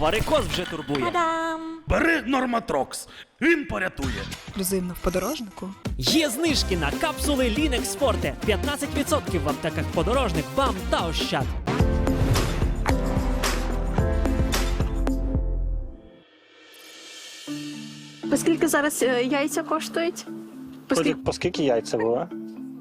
Варикоз вже турбує. Та-дам! Бери Норматрокс, він порятує. Ексклюзивно в подорожнику. Є знижки на капсули Linux Forte. 15% в аптеках подорожник, бам та ощад. Оскільки зараз е, яйця коштують? Оскільки... По скільки яйця було?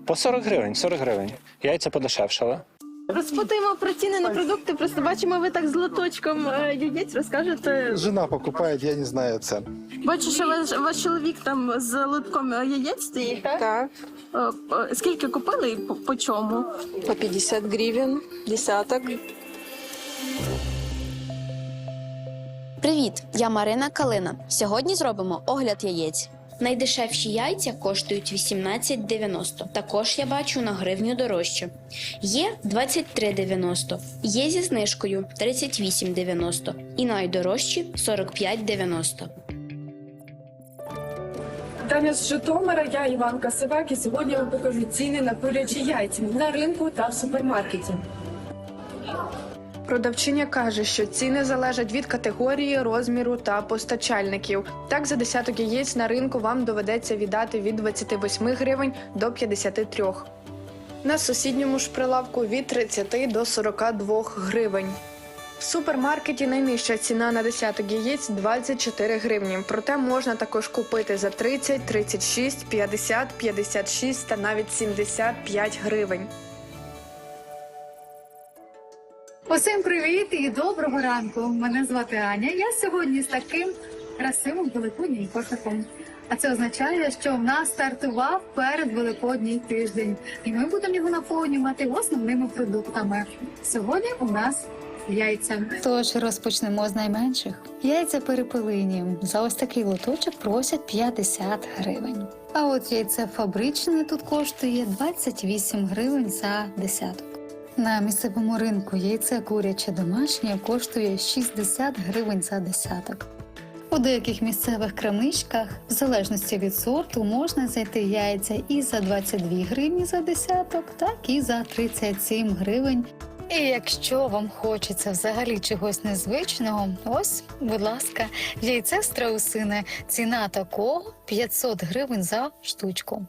По 40 гривень, 40 гривень. Яйця подешевшали. Розпитаємо про ціни на продукти, просто бачимо, ви так з лоточком е, яєць розкажете. Жена покупает, я не знаю цен. Бачу, що ваш, ваш чоловік там з лотком е, яєць стоїть, так? Так, Е, е, Скільки купили і по, по чому? по 50 гривен, десяток. Привіт, я Марина Калина. Сьогодні зробимо огляд яєць. Найдешевші яйця коштують 18,90. Також я бачу на гривню дорожче. Є 23,90, є зі знижкою 38,90 і найдорожчі 45,90. Таня з Житомира, я Іванка Сивак, і сьогодні вам покажу ціни на курячі яйця на ринку та в супермаркеті. Продавчиня каже, що ціни залежать від категорії, розміру та постачальників. Так, за десяток яєць на ринку вам доведеться віддати від 28 гривень до 53. На сусідньому ж прилавку від 30 до 42 гривень. В супермаркеті найнижча ціна на десяток яєць 24 гривні. Проте можна також купити за 30, 36, 50, 56 та навіть 75 гривень. Усім привіт і доброго ранку. Мене звати Аня. Я сьогодні з таким красивим великоднім кошиком. А це означає, що в нас стартував перед великодній тиждень, і ми будемо його наповнювати основними продуктами. Сьогодні у нас яйця. Тож розпочнемо з найменших. Яйця перепелині. За ось такий лоточок просять 50 гривень. А от яйце фабричне тут коштує 28 гривень за десяток. На місцевому ринку яйце куряче домашнє коштує 60 гривень за десяток. У деяких місцевих крамничках, в залежності від сорту, можна знайти яйця і за 22 гривні за десяток, так і за 37 гривень і якщо вам хочеться взагалі чогось незвичного, ось, будь ласка, яйце страусине. Ціна такого 500 гривень за штучку.